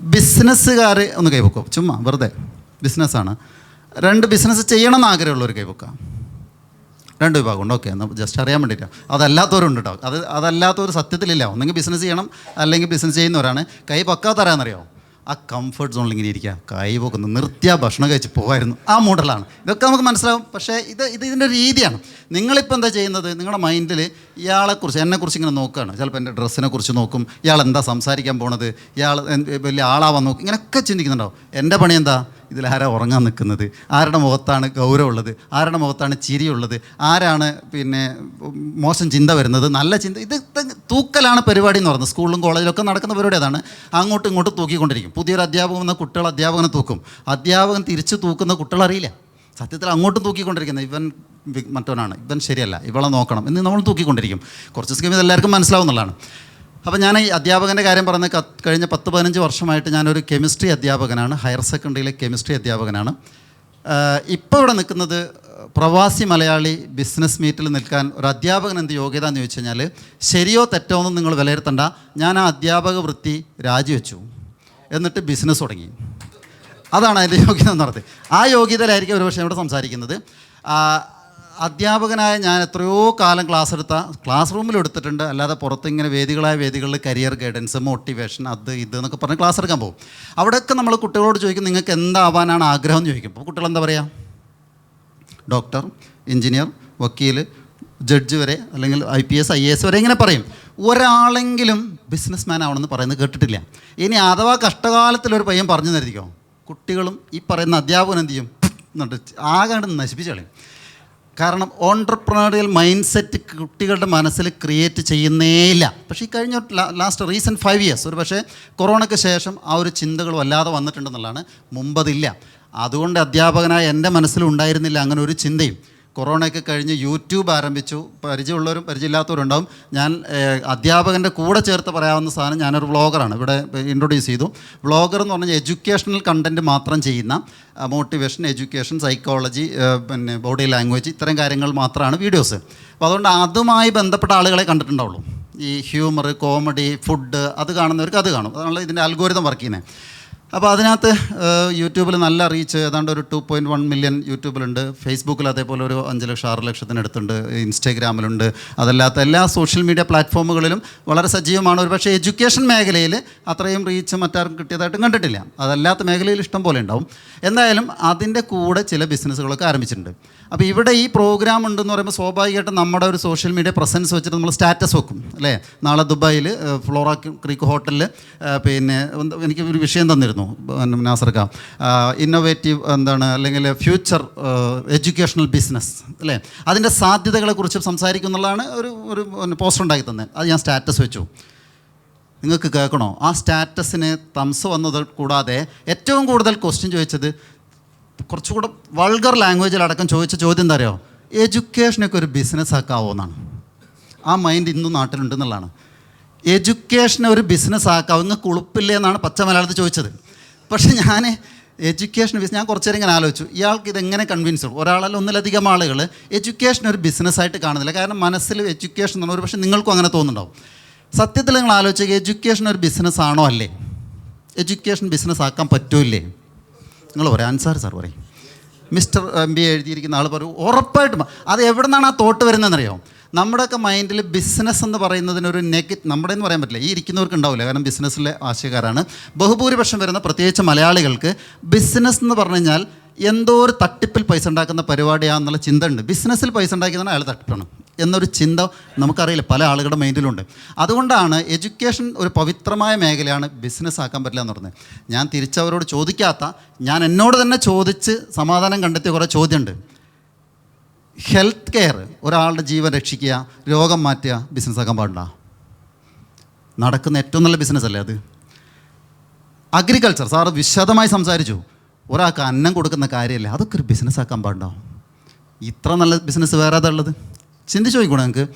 ബിസിനസ്സുകാർ ഒന്ന് കൈവക്കും. ചുമ്മാ വെറുതെ. ബിസിനസ്സാണ്. രണ്ട് ബിസിനസ് ചെയ്യണം എന്ന് ആഗ്രഹമുള്ളവർ കൈവക്കാം രണ്ട് വിഭാഗമുണ്ട് ഓക്കെ എന്നാൽ ജസ്റ്റ് അറിയാൻ വേണ്ടിയിട്ടാണ് അതല്ലാത്തവരുണ്ട് കേട്ടോ അത് അതല്ലാത്തവർ സത്യത്തിലില്ല. ഒന്നെങ്കിൽ ബിസിനസ് ചെയ്യണം. അല്ലെങ്കിൽ ബിസിനസ് ചെയ്യുന്നവരാണ്. കൈ പക്കാത്ത അറിയാമെന്നറിയോ ആ കംഫർട്ട് സോണിൽ ഇങ്ങനെ ഇരിക്കുക. കൈ പോക്കുന്നു. നിർത്തിയ ഭക്ഷണം കഴിച്ച് പോകായിരുന്നു. ആ മോഡലാണ് ഇതൊക്കെ നമുക്ക് മനസ്സിലാവും. പക്ഷേ ഇത് ഇത് ഇതിന്റെ രീതിയാണ്. നിങ്ങളിപ്പോൾ എന്താ ചെയ്യുന്നത്? നിങ്ങളുടെ മൈൻഡിൽ ഇയാളെക്കുറിച്ച് എന്നെക്കുറിച്ച് ഇങ്ങനെ നോക്കുകയാണ്. ചിലപ്പോൾ എന്റെ ഡ്രസ്സിനെ കുറിച്ച് നോക്കും. ഇയാൾ എന്താ സംസാരിക്കാൻ പോണത്? ഇയാൾ വലിയ ആളാവാൻ നോക്കും. ഇങ്ങനെയൊക്കെ ചിന്തിക്കുന്നുണ്ടാവും. എന്റെ പണി എന്താ? ഇതിലാരാ ഉറങ്ങാൻ നിൽക്കുന്നത്? ആരുടെ മുഖത്താണ് ഗൗരവമുള്ളത്? ആരുടെ മുഖത്താണ് ചിരിയുള്ളത്? ആരാണ് പിന്നെ മോശം ചിന്ത വരുന്നത്? നല്ല ചിന്ത. ഇത് തൂക്കലാണ് പരിപാടി എന്ന് പറയുന്നത്. സ്കൂളിലും കോളേജിലൊക്കെ നടക്കുന്ന പരിപാടി അതാണ് അങ്ങോട്ടും ഇങ്ങോട്ടും തൂക്കിക്കൊണ്ടിരിക്കും. പുതിയൊരു അധ്യാപകൻ വന്ന കുട്ടികൾ അധ്യാപകനെ തൂക്കും. അധ്യാപകൻ തിരിച്ച് തൂക്കുന്ന കുട്ടികൾ അറിയില്ല. സത്യത്തിൽ അങ്ങോട്ടും തൂക്കിക്കൊണ്ടിരിക്കുന്നത് ഇവൻ മറ്റവനാണ്. ഇവൻ ശരിയല്ല. ഇവളെ നോക്കണം എന്ന് നമ്മൾ തൂക്കിക്കൊണ്ടിരിക്കും. കുറച്ച് സ്കീം എല്ലാവർക്കും മനസ്സിലാവുന്നതാണ് അപ്പോൾ ഞാൻ ഈ അധ്യാപകന്റെ കാര്യം പറഞ്ഞ കഴിഞ്ഞ പത്ത് പതിനഞ്ച് വർഷമായിട്ട് ഞാനൊരു കെമിസ്ട്രി അധ്യാപകനാണ്. ഹയർ സെക്കൻഡറിയിലെ കെമിസ്ട്രി അധ്യാപകനാണ്. ഇപ്പോൾ ഇവിടെ നിൽക്കുന്നത് പ്രവാസി മലയാളി ബിസിനസ് മീറ്റിൽ നിൽക്കാൻ ഒരു അധ്യാപകൻ എന്ത് യോഗ്യത എന്ന് ചോദിച്ചു കഴിഞ്ഞാൽ ശരിയോ തെറ്റോ ഒന്നും നിങ്ങൾ വിലയിരുത്തണ്ട. ഞാൻ ആ അധ്യാപക വൃത്തി രാജിവെച്ചു. എന്നിട്ട് ബിസിനസ് തുടങ്ങി. അതാണ് അതിന്റെ യോഗ്യത എന്ന് പറഞ്ഞത് ആ യോഗ്യതയിലായിരിക്കും ഒരുപക്ഷെ ഇവിടെ സംസാരിക്കുന്നത്. അധ്യാപകനായ ഞാൻ എത്രയോ കാലം ക്ലാസ് എടുത്ത ക്ലാസ് റൂമിൽ എടുത്തിട്ടുണ്ട്. അല്ലാതെ പുറത്ത് ഇങ്ങനെ വേദികളായ വേദികളിൽ കരിയർ ഗൈഡൻസ് മോട്ടിവേഷൻ അത് ഇത് എന്നൊക്കെ പറഞ്ഞ് ക്ലാസ് എടുക്കാൻ പോകും. അവിടെയൊക്കെ നമ്മൾ കുട്ടികളോട് ചോദിക്കും നിങ്ങൾക്ക് എന്താവാനാണ് ആഗ്രഹം? എന്ന് ചോദിക്കും. അപ്പോൾ കുട്ടികൾ എന്താ പറയുക ഡോക്ടർ എഞ്ചിനീയർ വക്കീൽ ജഡ്ജ് വരെ അല്ലെങ്കിൽ I P S I S വരെ ഇങ്ങനെ പറയും. ഒരാളെങ്കിലും ബിസിനസ്മാൻ ആവണമെന്ന് പറയുന്നത് കേട്ടിട്ടില്ല. ഇനി അഥവാ കഷ്ടകാലത്തിലൊരു പയ്യൻ പറഞ്ഞു തരുതിക്കോ കുട്ടികളും ഈ പറയുന്ന അധ്യാപകൻ എന്ത് ചെയ്യും? എന്നിട്ട് ആകാണ്ട് നശിപ്പിച്ചു കളയും. കാരണം ഓൺടർപ്രണറിയൽ മൈൻഡ് സെറ്റ് കുട്ടികളുടെ മനസ്സിൽ ക്രിയേറ്റ് ചെയ്യുന്നേയില്ല. പക്ഷേ ഈ കഴിഞ്ഞ ലാസ്റ്റ് റീസെന്റ് ഫൈവ് ഇയേഴ്സ് ഒരു പക്ഷേ കൊറോണയ്ക്ക് ശേഷം ആ ഒരു ചിന്തകൾ വല്ലാതെ വന്നിട്ടുണ്ടെന്നുള്ളതാണ് മുമ്പതില്ല. അതുകൊണ്ട് അധ്യാപകനായ എന്റെ മനസ്സിലുണ്ടായിരുന്നില്ല അങ്ങനെ ഒരു ചിന്തയും. കൊറോണയൊക്കെ കഴിഞ്ഞ് യൂട്യൂബ് ആരംഭിച്ചു. പരിചയമുള്ളവരും പരിചയമില്ലാത്തവരും ഉണ്ടാവും ഞാൻ അധ്യാപകന്റെ കൂടെ ചേർത്ത് പറയാവുന്ന സാധനം ഞാനൊരു വ്ളോഗറാണ്. ഇവിടെ ഇൻട്രൊഡ്യൂസ് ചെയ്തു. വ്ളോഗർ എന്ന് പറഞ്ഞാൽ എഡ്യൂക്കേഷണൽ കണ്ടന്റ് മാത്രം ചെയ്യുന്ന മോട്ടിവേഷൻ എഡ്യൂക്കേഷൻ സൈക്കോളജി പിന്നെ ബോഡി ലാംഗ്വേജ് ഇത്തരം കാര്യങ്ങൾ മാത്രമാണ് വീഡിയോസ് അപ്പോൾ അതുകൊണ്ട് അതുമായി ബന്ധപ്പെട്ട ആളുകളെ കണ്ടിട്ടുണ്ടാവുള്ളൂ. ഈ ഹ്യൂമർ കോമഡി ഫുഡ് അത് കാണുന്നവർക്ക് അത് കാണും. അതാണ് ഇതിന്റെ അൽഗോരിതം വർക്ക് ചെയ്യുന്നത്. അപ്പോൾ അതിനകത്ത് യൂട്യൂബിൽ നല്ല റീച്ച് ഏതാണ്ട് ഒരു ടു പോയിന്റ് വൺ മില്യൺ യൂട്യൂബിലുണ്ട് ഫേസ്ബുക്കിൽ അതേപോലെ ഒരു അഞ്ച് ലക്ഷം ആറ് ലക്ഷത്തിനടുത്തുണ്ട് ഇൻസ്റ്റാഗ്രാമിലുണ്ട് അതല്ലാത്ത എല്ലാ സോഷ്യൽ മീഡിയ പ്ലാറ്റ്ഫോമുകളിലും വളരെ സജീവമാണ്. ഒരു പക്ഷേ എഡ്യൂക്കേഷൻ മേഖലയിൽ അത്രയും റീച്ച് മറ്റാർക്കും കിട്ടിയതായിട്ടും കണ്ടിട്ടില്ല. അതല്ലാത്ത മേഖലയിൽ ഇഷ്ടം പോലെ ഉണ്ടാവും. എന്തായാലും അതിന്റെ കൂടെ ചില ബിസിനസ്സുകളൊക്കെ ആരംഭിച്ചിട്ടുണ്ട്. അപ്പോൾ ഇവിടെ ഈ പ്രോഗ്രാം ഉണ്ടെന്ന് പറയുമ്പോൾ സ്വാഭാവികമായിട്ടും നമ്മുടെ ഒരു സോഷ്യൽ മീഡിയ പ്രസൻസ് വെച്ചിട്ട് നമ്മൾ സ്റ്റാറ്റസ് വെക്കും അല്ലേ? നാളെ ദുബായിൽ ഫ്ലോറ ക്രീക്ക് ഹോട്ടലിൽ പിന്നെ എനിക്ക് ഒരു വിഷയം തന്നിരുന്നു. നാസർക്ക. ഇന്നോവേറ്റീവ് എന്താണ് അല്ലെങ്കിൽ ഫ്യൂച്ചർ എഡ്യൂക്കേഷണൽ ബിസിനസ് അല്ലേ? അതിന്റെ സാധ്യതകളെക്കുറിച്ച് സംസാരിക്കുന്നുള്ളതാണ് ഒരു ഒരു പോസ്റ്റർ ഉണ്ടാക്കി തന്നെ അത് ഞാൻ സ്റ്റാറ്റസ് വെച്ചു. നിങ്ങൾക്ക് കേൾക്കണോ? ആ സ്റ്റാറ്റസിന് തംസ് വന്നത് കൂടാതെ ഏറ്റവും കൂടുതൽ ക്വസ്റ്റ്യൻ ചോദിച്ചത് കുറച്ചുകൂടെ വൾഗർ ലാംഗ്വേജിലടക്കം ചോദിച്ച ചോദ്യം എന്താ അറിയോ? എഡ്യൂക്കേഷനൊക്കെ ഒരു ബിസിനസ് ആക്കാവോ എന്നാണ്. ആ മൈൻഡ് ഇന്നും നാട്ടിലുണ്ടെന്നുള്ളതാണ് എഡ്യൂക്കേഷനെ ഒരു ബിസിനസ് ആക്കാവോ? നിങ്ങൾക്ക് ഉളുപ്പില്ലേ എന്നാണ് പച്ച മലയാളത്തിൽ ചോദിച്ചത്. പക്ഷേ ഞാൻ എഡ്യൂക്കേഷൻ ബിസിനസ് ഞാൻ കുറച്ച് നേരം ഇങ്ങനെ ആലോചിച്ചു. ഇയാൾക്ക് ഇതെങ്ങനെ കൺവിൻസ് ചെയ്യും ഒരാളല്ല ഒന്നിലധികം ആളുകൾ എഡ്യൂക്കേഷൻ ഒരു ബിസിനസ്സായിട്ട് കാണുന്നില്ല. കാരണം മനസ്സിൽ എഡ്യൂക്കേഷൻ എന്ന് പറഞ്ഞാൽ പക്ഷേ നിങ്ങൾക്കും അങ്ങനെ തോന്നുന്നുണ്ടാവും. സത്യത്തിൽ നിങ്ങൾ ആലോചിക്കുക എഡ്യൂക്കേഷൻ ഒരു ബിസിനസ് ആണോ അല്ലേ? എഡ്യൂക്കേഷൻ ബിസിനസ് ആക്കാൻ പറ്റൂല്ലേ നിങ്ങൾ പറയാം അൻസാർ സാർ പറയും. മിസ്റ്റർ എം ബി എഴുതിയിരിക്കുന്ന ആൾ പറയും ഉറപ്പായിട്ടും. അത് എവിടെ നിന്നാണ് ആ തോട്ട് വരുന്നതെന്നറിയോ നമ്മുടെയൊക്കെ മൈൻഡിൽ ബിസിനസ് എന്ന് പറയുന്നതിനൊരു നെഗറ്റ് നമ്മുടെ എന്ന് പറയാൻ പറ്റില്ല. ഈ ഇരിക്കുന്നവർക്ക് ഉണ്ടാവില്ല. കാരണം ബിസിനസ്സിലെ ആശയക്കാരാണ്. ബഹുഭൂരിപക്ഷം വരുന്ന പ്രത്യേകിച്ച് മലയാളികൾക്ക് ബിസിനസ് എന്ന് പറഞ്ഞു കഴിഞ്ഞാൽ എന്തോ ഒരു തട്ടിപ്പിൽ പൈസ ഉണ്ടാക്കുന്ന പരിപാടിയാണെന്നുള്ള ചിന്ത ഉണ്ട് ബിസിനസ്സിൽ പൈസ ഉണ്ടാക്കിയതാണ് അയാൾ തട്ടിപ്പാണ്. എന്നൊരു ചിന്ത നമുക്കറിയില്ല. പല ആളുകളുടെ മൈൻഡിലുണ്ട്. അതുകൊണ്ടാണ് എഡ്യൂക്കേഷൻ ഒരു പവിത്രമായ മേഖലയാണ് ബിസിനസ് ആക്കാൻ പറ്റില്ല എന്ന് പറഞ്ഞത്. ഞാൻ തിരിച്ചവരോട് ചോദിക്കാത്ത ഞാൻ എന്നോട് തന്നെ ചോദിച്ച് സമാധാനം കണ്ടെത്തിയ കുറേ ചോദ്യമുണ്ട്. ഹെൽത്ത് കെയർ ഒരാളുടെ ജീവൻ രക്ഷിക്കുക രോഗം മാറ്റുക ബിസിനസ് ആക്കാൻ പാടില്ല. നടക്കുന്ന ഏറ്റവും നല്ല ബിസിനസ് അല്ലേ അത്? അഗ്രികൾച്ചർ സാറ് വിശദമായി സംസാരിച്ചു. ഒരാൾക്ക് അന്നം കൊടുക്കുന്ന കാര്യമല്ലേ അതൊക്കെ ഒരു ബിസിനസ് ആക്കാൻ പാടില്ല. ഇത്ര നല്ല ബിസിനസ് വേറെ ഉള്ളത്? ചിന്തിച്ച് നോക്കിക്കൂടെ നിങ്ങൾക്ക്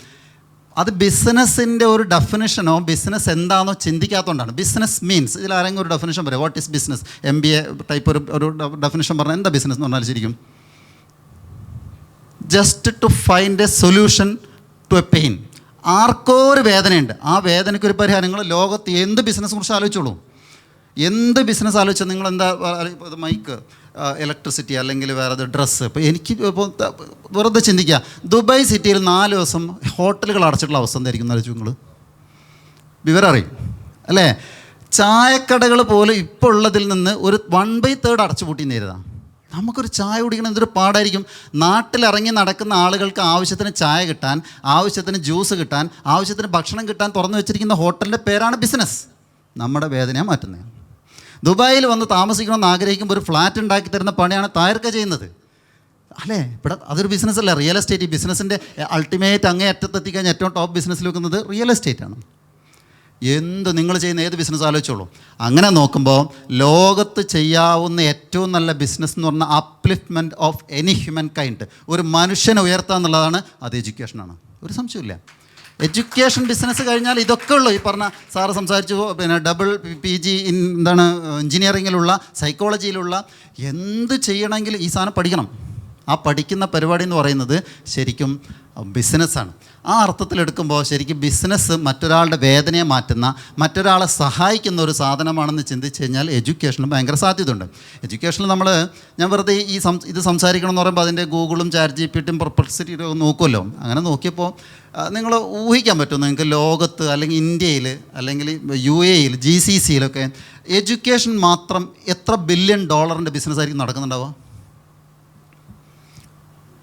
അത് ബിസിനസ്സിന്റെ ഒരു ഡെഫിനിഷനോ ബിസിനസ് എന്താണോ ചിന്തിക്കാത്തതുകൊണ്ടാണ് ബിസിനസ് മീൻസ് ഇതിൽ ആരെങ്കിലും ഒരു ഡെഫിനിഷൻ പറയാം? What is business M B A type ഒരു ഒരു ഡെഫിനിഷൻ പറഞ്ഞാൽ എന്താ ബിസിനസ് എന്ന് പറഞ്ഞാൽ ശരിക്കും. Just to find a solution to a pain ആർക്കോ ഒരു വേദനയുണ്ട്. ആ വേദനയ്ക്ക് ഒരു പരിഹാരം. നിങ്ങൾ ലോകത്ത് എന്ത് ബിസിനസ് കുറിച്ച് ആലോചിച്ചോളൂ. എന്ത് ബിസിനസ് ആലോചിച്ചാൽ നിങ്ങൾ എന്താ മൈക്ക് ഇലക്ട്രിസിറ്റി അല്ലെങ്കിൽ വേറെ ഡ്രസ്സ് ഇപ്പോൾ എനിക്ക് ഇപ്പോൾ വെറുതെ ചിന്തിക്കുക ദുബായ് സിറ്റിയിൽ നാല് ദിവസം ഹോട്ടലുകൾ അടച്ചിട്ടുള്ള അവസ്ഥ എന്തായിരിക്കും ആലോചിച്ചു നിങ്ങൾ വിവരം അറിയും. അല്ലേ? ചായക്കടകൾ പോലും ഇപ്പോൾ ഉള്ളതിൽ നിന്ന് ഒരു വൺ ബൈ തേർഡ് അടച്ചുപൂട്ടി നേരിടാം നമുക്കൊരു ചായ കുടിക്കണം എന്തൊരു പാടായിരിക്കും. നാട്ടിലിറങ്ങി നടക്കുന്ന ആളുകൾക്ക് ആവശ്യത്തിന് ചായ കിട്ടാൻ ആവശ്യത്തിന് ജ്യൂസ് കിട്ടാൻ ആവശ്യത്തിന് ഭക്ഷണം കിട്ടാൻ തുറന്നു വെച്ചിരിക്കുന്ന ഹോട്ടലിന്റെ പേരാണ് ബിസിനസ്. നമ്മുടെ വേദനയാണ് മാറ്റുന്നത്. ദുബായിൽ വന്ന് താമസിക്കണമെന്ന് ആഗ്രഹിക്കുമ്പോൾ ഒരു ഫ്ലാറ്റ് ഉണ്ടാക്കി തരുന്ന പണിയാണ് തായർക്ക ചെയ്യുന്നത്. അല്ലേ? ഇവിടെ അതൊരു ബിസിനസ്സല്ല. റിയൽ എസ്റ്റേറ്റ് ഈ ബിസിനസ്സിന്റെ അൾട്ടിമേറ്റ് അങ്ങേ അറ്റത്തെത്തിക്കഴിഞ്ഞാൽ ഏറ്റവും ടോപ്പ് ബിസിനസ്സിൽ വെക്കുന്നത് റിയൽ എസ്റ്റേറ്റ് ആണ്. എന്ത് നിങ്ങൾ ചെയ്യുന്ന ഏത് ബിസിനസ് ആലോചിച്ചോളൂ. അങ്ങനെ നോക്കുമ്പോൾ ലോകത്ത് ചെയ്യാവുന്ന ഏറ്റവും നല്ല ബിസിനസ് എന്ന് പറഞ്ഞാൽ upliftment of any human kind ഒരു മനുഷ്യനെ ഉയർത്തുക എന്നുള്ളതാണ് അത് എഡ്യൂക്കേഷനാണ് ഒരു സംശയമില്ല എഡ്യൂക്കേഷൻ ബിസിനസ് കഴിഞ്ഞാൽ ഇതൊക്കെ ഉള്ളൂ. ഈ പറഞ്ഞ സാറ് സംസാരിച്ചു പിന്നെ ഡബിൾ പി ജി ഇൻ എന്താണ് എഞ്ചിനീയറിങ്ങിലുള്ള സൈക്കോളജിയിലുള്ള എന്ത് ചെയ്യണമെങ്കിൽ ഈ സാധനം പഠിക്കണം. ആ പഠിക്കുന്ന പരിപാടി എന്ന് പറയുന്നത് ശരിക്കും ബിസിനസ്സാണ് ആ അർത്ഥത്തിലെടുക്കുമ്പോൾ ശരിക്കും ബിസിനസ് മറ്റൊരാളുടെ വേദനയെ മാറ്റുന്ന മറ്റൊരാളെ സഹായിക്കുന്ന ഒരു സാധനമാണെന്ന് ചിന്തിച്ച് കഴിഞ്ഞാൽ എഡ്യൂക്കേഷന് ഭയങ്കര സാധ്യതയുണ്ട്. എഡ്യൂക്കേഷനിൽ നമ്മൾ ഞാൻ വെറുതെ ഈ സം ഇത് സംസാരിക്കണം എന്ന് പറയുമ്പോൾ അതിന്റെ ഗൂഗിളും ചാറ്റ് ജി പി ടിയും നോക്കുമല്ലോ അങ്ങനെ നോക്കിയപ്പോൾ നിങ്ങൾ ഊഹിക്കാൻ പറ്റും നിങ്ങൾക്ക് ലോകത്ത് അല്ലെങ്കിൽ ഇന്ത്യയിൽ അല്ലെങ്കിൽ യു എയിൽ ജി സി സിയിലൊക്കെ എഡ്യൂക്കേഷൻ മാത്രം എത്ര ബില്യൺ ഡോളറിന്റെ ബിസിനസ്സായിരിക്കും നടക്കുന്നുണ്ടാവുക?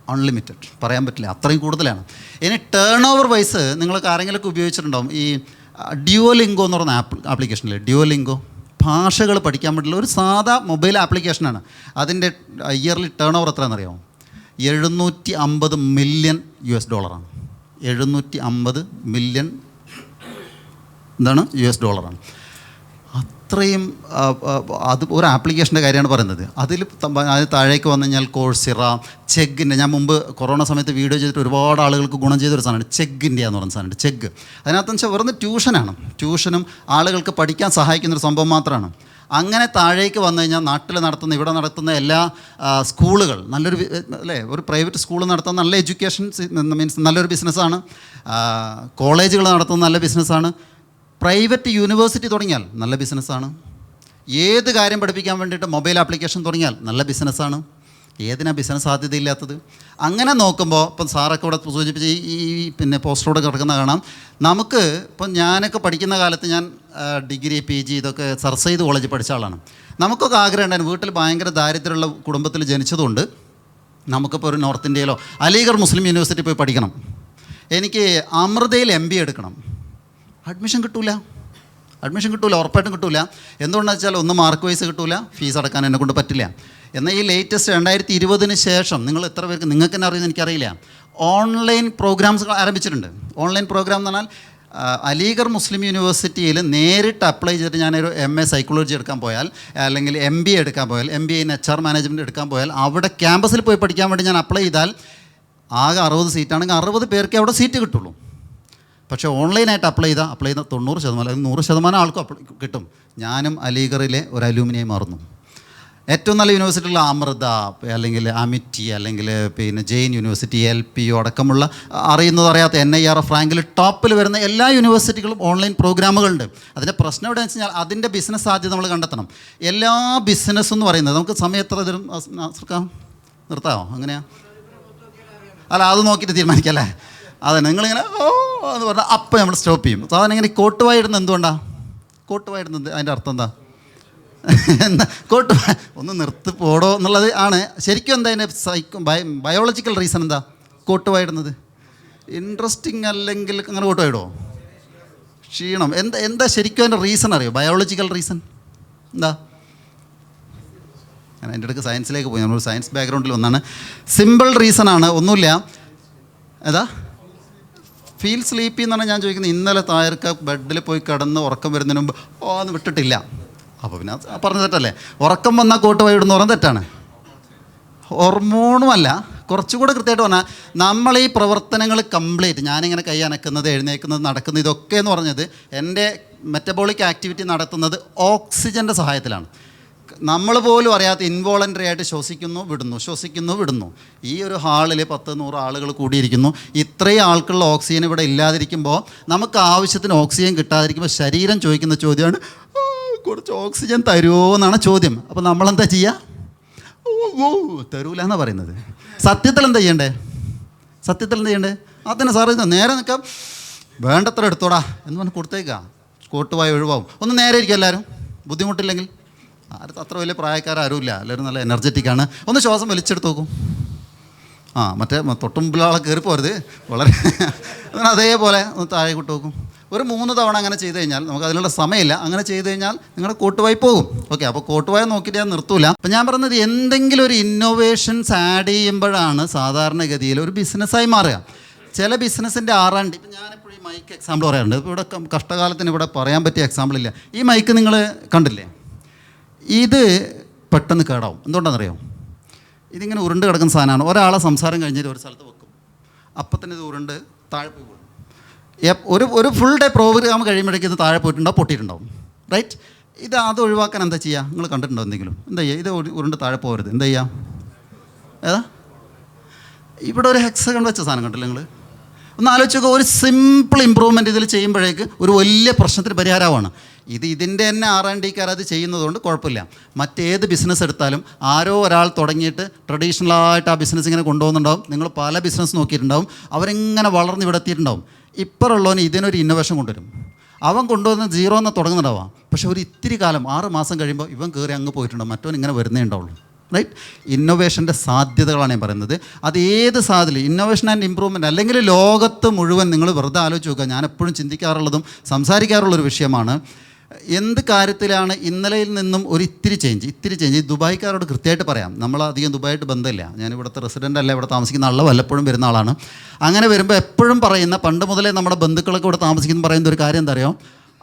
അൺലിമിറ്റഡ് പറയാൻ പറ്റില്ല. അത്രയും കൂടുതലാണ്. ഇനി ടേൺ ഓവർ വൈസ് നിങ്ങൾക്ക് ആരെങ്കിലുമൊക്കെ ഉപയോഗിച്ചിട്ടുണ്ടാവും? ഈ ഡ്യുവലിംഗോ എന്ന് പറയുന്ന ആപ്പ് ആപ്ലിക്കേഷനില്ലേ ഡ്യുവലിംഗോ ഭാഷകൾ പഠിക്കാൻ പറ്റില്ല. ഒരു സാധാ മൊബൈൽ ആപ്ലിക്കേഷനാണ് അതിന്റെ ഇയർലി ടേൺ ഓവർ എത്രയാണെന്നറിയാമോ? എഴുന്നൂറ്റി അമ്പത് മില്യൺ യു എസ് ഡോളറാണ് എഴുന്നൂറ്റി അമ്പത് മില്യൺ എന്താണ്? യു എസ് ഡോളറാണ് അത്രയും അത് ഒരു ആപ്ലിക്കേഷന്റെ കാര്യമാണ് പറയുന്നത്. അതിൽ അതിന് താഴേക്ക് വന്നു കഴിഞ്ഞാൽ കോഴ്സിറ ചെഗിന്റെ ഞാൻ മുമ്പ് കൊറോണ സമയത്ത് വീഡിയോ ചെയ്തിട്ട് ഒരുപാട് ആളുകൾക്ക് ഗുണം ചെയ്തൊരു സാധനമാണ് ചെഗ് ഇന്ത്യ എന്ന് പറയുന്ന സാധനമുണ്ട് ചെഗ്. അതിനകത്ത് വെച്ചാൽ വെറുതെ ട്യൂഷനാണ്. ട്യൂഷനും ആളുകൾക്ക് പഠിക്കാൻ സഹായിക്കുന്നൊരു സംഭവം മാത്രമാണ്. അങ്ങനെ താഴേക്ക് വന്നു കഴിഞ്ഞാൽ നാട്ടിൽ നടത്തുന്ന ഇവിടെ നടത്തുന്ന എല്ലാ സ്കൂളുകൾ നല്ലൊരു അല്ലേ ഒരു പ്രൈവറ്റ് സ്കൂൾ നടത്തുന്ന നല്ല എഡ്യൂക്കേഷൻ മീൻസ് നല്ലൊരു ബിസിനസ്സാണ്. കോളേജുകൾ നടത്തുന്ന നല്ല ബിസിനസ്സാണ്. പ്രൈവറ്റ് യൂണിവേഴ്സിറ്റി തുടങ്ങിയാൽ നല്ല ബിസിനസ്സാണ്. ഏത് കാര്യം പഠിപ്പിക്കാൻ വേണ്ടിയിട്ട് മൊബൈൽ ആപ്ലിക്കേഷൻ തുടങ്ങിയാൽ നല്ല ബിസിനസ്സാണ്. ഏതിനാ ബിസിനസ് സാധ്യതയില്ലാത്തത്? അങ്ങനെ നോക്കുമ്പോൾ ഇപ്പം സാറൊക്കെ ഇവിടെ സൂചിപ്പിച്ച ഈ പിന്നെ പോസ്റ്ററോടെ കിടക്കുന്ന കാണാം. നമുക്ക് ഇപ്പം ഞാനൊക്കെ പഠിക്കുന്ന കാലത്ത് ഞാൻ ഡിഗ്രി പി ജി ഇതൊക്കെ സർസൈദ് കോളേജിൽ പഠിച്ച ആളാണ്. നമുക്കൊക്കെ ആഗ്രഹം ഉണ്ടായിരുന്നു. വീട്ടിൽ ഭയങ്കര ദാരിദ്ര്യമുള്ള കുടുംബത്തിൽ ജനിച്ചതുകൊണ്ട് നമുക്കിപ്പോൾ ഒരു നോർത്ത് ഇന്ത്യയിലോ അലീഗർ മുസ്ലിം യൂണിവേഴ്സിറ്റി പോയി പഠിക്കണം. എനിക്ക് അമൃതയിൽ എം ബി എടുക്കണം. അഡ്മിഷൻ കിട്ടൂല. അഡ്മിഷൻ കിട്ടൂല ഉറപ്പായിട്ടും കിട്ടൂല. എന്തുകൊണ്ടാണെന്ന് വെച്ചാൽ ഒന്ന് മാർക്ക് വൈസ് കിട്ടൂല ഫീസ് അടക്കാൻ എന്നെ കൊണ്ട് പറ്റില്ല. എന്നാൽ ഈ ലേറ്റസ്റ്റ് രണ്ടായിരത്തി ഇരുപതിന് ശേഷം നിങ്ങൾ എത്ര പേർക്ക് നിങ്ങൾക്ക് തന്നെ അറിയുന്നത് എനിക്കറിയില്ല. ഓൺലൈൻ പ്രോഗ്രാംസ് ആരംഭിച്ചിട്ടുണ്ട്. ഓൺലൈൻ പ്രോഗ്രാം എന്ന് പറഞ്ഞാൽ അലീഗർ മുസ്ലിം യൂണിവേഴ്സിറ്റിയിൽ നേരിട്ട് അപ്ലൈ ചെയ്തിട്ട് ഞാനൊരു എം എ സൈക്കോളജി എടുക്കാൻ പോയാൽ അല്ലെങ്കിൽ എം ബി എ എടുക്കാൻ പോയാൽ M B A in H R management എടുക്കാൻ പോയാൽ അവിടെ ക്യാമ്പസിൽ പോയി പഠിക്കാൻ വേണ്ടി ഞാൻ അപ്ലൈ ചെയ്താൽ ആകെ അറുപത് സീറ്റാണെങ്കിൽ അറുപത് പേർക്ക് അവിടെ സീറ്റ് കിട്ടുള്ളൂ. പക്ഷേ ഓൺലൈനായിട്ട് അപ്ലൈ ചെയ്താൽ അപ്ലൈ ചെയ്താൽ തൊണ്ണൂറ് ശതമാനം നൂറ് ശതമാനം ആൾക്കും അപ്ലൈ കിട്ടും. ഞാനും അലീഗറിലെ ഒരു അലൂമിനിയായി മാറുന്നു. ഏറ്റവും നല്ല യൂണിവേഴ്സിറ്റിയുള്ള അമൃത അല്ലെങ്കിൽ അമിറ്റി അല്ലെങ്കിൽ പിന്നെ Jain university L P U അടക്കമുള്ള അറിയുന്നത് അറിയാത്ത എൻ ഐ ആർ എഫ് റാങ്കിൽ ടോപ്പിൽ വരുന്ന എല്ലാ യൂണിവേഴ്സിറ്റികളും ഓൺലൈൻ പ്രോഗ്രാമുകളുണ്ട്. അതിന്റെ പ്രശ്നം എവിടെയെന്ന് വെച്ച് കഴിഞ്ഞാൽ അതിന്റെ ബിസിനസ് സാധ്യത നമ്മൾ കണ്ടെത്തണം. എല്ലാ ബിസിനസ് എന്ന് പറയുന്നത് നമുക്ക് സമയം എത്ര തരും നിർത്താമോ? അങ്ങനെയാ? അല്ല അത് നോക്കിയിട്ട് തീരുമാനിക്കല്ലേ അതെ നിങ്ങളിങ്ങനെ ഓ എന്ന് പറഞ്ഞാൽ അപ്പം നമ്മൾ സ്റ്റോപ്പ് ചെയ്യും. സാധാരണ ഇങ്ങനെ കോട്ടുവായിടുന്നത് എന്തുകൊണ്ടാണ് കോട്ടുവായി ഇടുന്നത് അതിന്റെ അർത്ഥം എന്താ? എന്താ കോട്ട് ഒന്ന് നിർത്തി പോടോ എന്നുള്ളത് ആണ്. ശരിക്കും എന്താ അതിന്റെ സൈക്കോ ബയോളജിക്കൽ റീസൺ എന്താ? കോട്ടുവായിടുന്നത് ഇൻട്രസ്റ്റിംഗ് അല്ലെങ്കിൽ അങ്ങനെ കോട്ടുവായിടോ ക്ഷീണം. എന്താ എന്താ ശരിക്കും അതിന്റെ റീസൺ അറിയോ? ബയോളജിക്കൽ റീസൺ എന്താ? ഞാൻ എന്റെ അടുക്ക് സയൻസിലേക്ക് പോയി. നമ്മൾ സയൻസ് ബാക്ക്ഗ്രൗണ്ടിൽ ഒന്നാണ് സിമ്പിൾ റീസൺ ആണ്. ഒന്നുമില്ല. ഏതാ? ഫീൽ സ്ലീപ്പി എന്നാണ് ഞാൻ ചോദിക്കുന്നത് ഇന്നലെ തായർക്ക് ബെഡിൽ പോയി കിടന്ന് ഉറക്കം വരുന്നതിന് മുമ്പ് ഓ അത് വിട്ടിട്ടില്ല. അപ്പോൾ പിന്നെ പറഞ്ഞ തെറ്റല്ലേ? ഉറക്കം വന്നാൽ കോട്ട് വൈകിടുന്ന പറഞ്ഞ തെറ്റാണ്. ഹോർമോണുമല്ല കുറച്ചുകൂടെ കൃത്യമായിട്ട് പറഞ്ഞാൽ നമ്മൾ ഈ പ്രവർത്തനങ്ങൾ കംപ്ലീറ്റ് ഞാനിങ്ങനെ കൈ അനക്കുന്നത് എഴുന്നേക്കുന്നത് നടക്കുന്നത് ഇതൊക്കെ എന്ന് പറഞ്ഞത് എന്റെ മെറ്റബോളിക് ആക്ടിവിറ്റി നടത്തുന്നത് ഓക്സിജന്റെ സഹായത്തിലാണ്. നമ്മൾ പോലും അറിയാത്ത ഇൻവോളന്ററി ആയിട്ട് ശ്വസിക്കുന്നു വിടുന്നു ശ്വസിക്കുന്നു വിടുന്നു. ഈ ഒരു ഹാളിൽ പത്ത് നൂറ് ആളുകൾ കൂടിയിരിക്കുന്നു. ഇത്രയും ആൾക്കുള്ള ഓക്സിജൻ ഇവിടെ ഇല്ലാതിരിക്കുമ്പോൾ നമുക്ക് ആവശ്യത്തിന് ഓക്സിജൻ കിട്ടാതിരിക്കുമ്പോൾ ശരീരം ചോദിക്കുന്ന ചോദ്യമാണ് കുറച്ച് ഓക്സിജൻ തരുമോ എന്നാണ് ചോദ്യം. അപ്പോൾ നമ്മളെന്താ ചെയ്യുക ഓ തരൂല എന്നാണ് പറയുന്നത്. സത്യത്തിൽ എന്താ ചെയ്യണ്ടേ? സത്യത്തിൽ എന്താ ചെയ്യണ്ടേ? അതിനെ സാറ് നേരെ നിൽക്കാം വേണ്ടത്ര എടുത്തോടാ എന്ന് പറഞ്ഞ് കൊടുത്തേക്കാം. കോട്ട് പോയി ഒഴിവാകും ഒന്ന് നേരെ ഇരിക്കും എല്ലാവരും ബുദ്ധിമുട്ടില്ലെങ്കിൽ. ആരും അത്ര വലിയ പ്രായക്കാരാരുമില്ല എല്ലാവരും നല്ല എനർജറ്റിക് ആണ്. ഒന്ന് ശ്വാസം വലിച്ചെടുത്ത് നോക്കും. ആ മറ്റേ തൊട്ടുമ്പിലാളെ കയറി പോരുത്. വളരെ അതേപോലെ ഒന്ന് താഴെ കൂട്ട് നോക്കും. ഒരു മൂന്ന് തവണ അങ്ങനെ ചെയ്ത് കഴിഞ്ഞാൽ നമുക്ക് അതിനുള്ള സമയമില്ല. അങ്ങനെ ചെയ്ത് കഴിഞ്ഞാൽ നിങ്ങളുടെ കോട്ടുവായി പോകും. ഓക്കെ അപ്പോൾ കോട്ടുവായ നോക്കിയിട്ട് ഞാൻ നിർത്തൂല. അപ്പം ഞാൻ പറയുന്നത് എന്തെങ്കിലും ഒരു ഇന്നോവേഷൻസ് ആഡ് ചെയ്യുമ്പോഴാണ് സാധാരണഗതിയിൽ ഒരു ബിസിനസ്സായി മാറുക. ചില ബിസിനസ്സിന്റെ ആറാണ്ടി ഇപ്പം ഞാനിപ്പോൾ ഈ മൈക്ക് എക്സാമ്പിൾ പറയാറുണ്ട്. ഇപ്പോൾ ഇവിടെ കഷ്ടകാലത്തിന് ഇവിടെ പറയാൻ പറ്റിയ എക്സാമ്പിൾ ഇല്ല. ഈ മൈക്ക് നിങ്ങൾ കണ്ടില്ലേ? ഇത് പെട്ടെന്ന് കേടാവും. എന്തുകൊണ്ടാണെന്നറിയോ? ഇതിങ്ങനെ ഉരുണ്ട് കിടക്കുന്ന സാധനമാണ്. ഒരാളെ സംസാരം കഴിഞ്ഞിട്ട് ഒരു സ്ഥലത്ത് വെക്കും. അപ്പം തന്നെ ഇത് ഉരുണ്ട് താഴെ പോയി. ഒരു ഒരു ഫുൾ ഡേ പ്രോഗ്രാം കഴിയുമ്പോഴേക്കും ഇത് താഴെ പോയിട്ടുണ്ടാവും പൊട്ടിയിട്ടുണ്ടാവും. റൈറ്റ് ഇത് അത് ഒഴിവാക്കാൻ എന്താ ചെയ്യുക നിങ്ങൾ കണ്ടിട്ടുണ്ടോ എന്തെങ്കിലും? എന്താ ചെയ്യുക ഇത് ഉരുണ്ട് താഴെ പോകരുത്. എന്താ ചെയ്യുക ഏതാ? ഇവിടെ ഒരു ഹെക്സഗൺ വെച്ച സാധനം കണ്ടില്ല നിങ്ങൾ ഒന്ന് ആലോചിച്ച് നോക്കുക ഒരു സിമ്പിൾ ഇമ്പ്രൂവ്മെന്റ് ഇതിൽ ചെയ്യുമ്പോഴേക്ക് ഒരു വലിയ പ്രശ്നത്തിന് പരിഹാരമാണ് ഇത് ഇതിന്റെ തന്നെ ആർ ആൻഡ് ഡിക്കാർ അത് ചെയ്യുന്നതുകൊണ്ട് കുഴപ്പമില്ല. മറ്റേത് ബിസിനസ് എടുത്താലും ആരോ ഒരാൾ തുടങ്ങിയിട്ട് ട്രഡീഷണലായിട്ട് ആ ബിസിനസ് ഇങ്ങനെ കൊണ്ടുപോകുന്നുണ്ടാവും. നിങ്ങൾ പല ബിസിനസ് നോക്കിയിട്ടുണ്ടാവും. അവരെങ്ങനെ വളർന്ന് ഇവിടെ എത്തിയിട്ടുണ്ടാവും. ഇപ്പറുള്ളവന് ഇതിനൊരു ഇന്നോവേഷൻ കൊണ്ടുവരും. അവൻ കൊണ്ടുവന്ന് സീറോ എന്ന് തുടങ്ങുന്നുണ്ടാവാം. പക്ഷേ ഒരു ഇത്തിരി കാലം ആറ് മാസം കഴിയുമ്പോൾ ഇവൻ കയറി അങ്ങ് പോയിട്ടുണ്ടാവും. മറ്റവൻ ഇങ്ങനെ വരുന്നേ ഉണ്ടാവുള്ളൂ. റൈറ്റ് ഇന്നോവേഷന്റെ സാധ്യതകളാണ് ഞാൻ പറയുന്നത്. അത് ഏത് സാധ്യത ഇന്നോവേഷൻ ആൻഡ് ഇമ്പ്രൂവ്മെന്റ് അല്ലെങ്കിൽ ലോകത്ത് മുഴുവൻ നിങ്ങൾ വെറുതെ ആലോചിച്ച് നോക്കുക. ഞാൻ എപ്പോഴും ചിന്തിക്കാറുള്ളതും സംസാരിക്കാറുള്ളൊരു വിഷയമാണ്. എന്ത് കാര്യത്തിലാണ് ഇന്നലെയിൽ നിന്നും ഒരു ഇത്തിരി ചേഞ്ച് ഇത്തിരി ചേഞ്ച് ദുബായിക്കാരോട് കൃത്യമായിട്ട് പറയാം. നമ്മൾ അധികം ദുബായിട്ട് ബന്ധമില്ല. ഞാൻ ഇവിടുത്തെ റെസിഡന്റ് അല്ല ഇവിടെ താമസിക്കുന്ന ആളെ വല്ലപ്പോഴും വരുന്ന ആളാണ്. അങ്ങനെ വരുമ്പോൾ എപ്പോഴും പറയുന്ന പണ്ട് മുതലേ നമ്മുടെ ബന്ധുക്കളൊക്കെ ഇവിടെ താമസിക്കുന്ന പറയുന്ന ഒരു കാര്യം എന്താ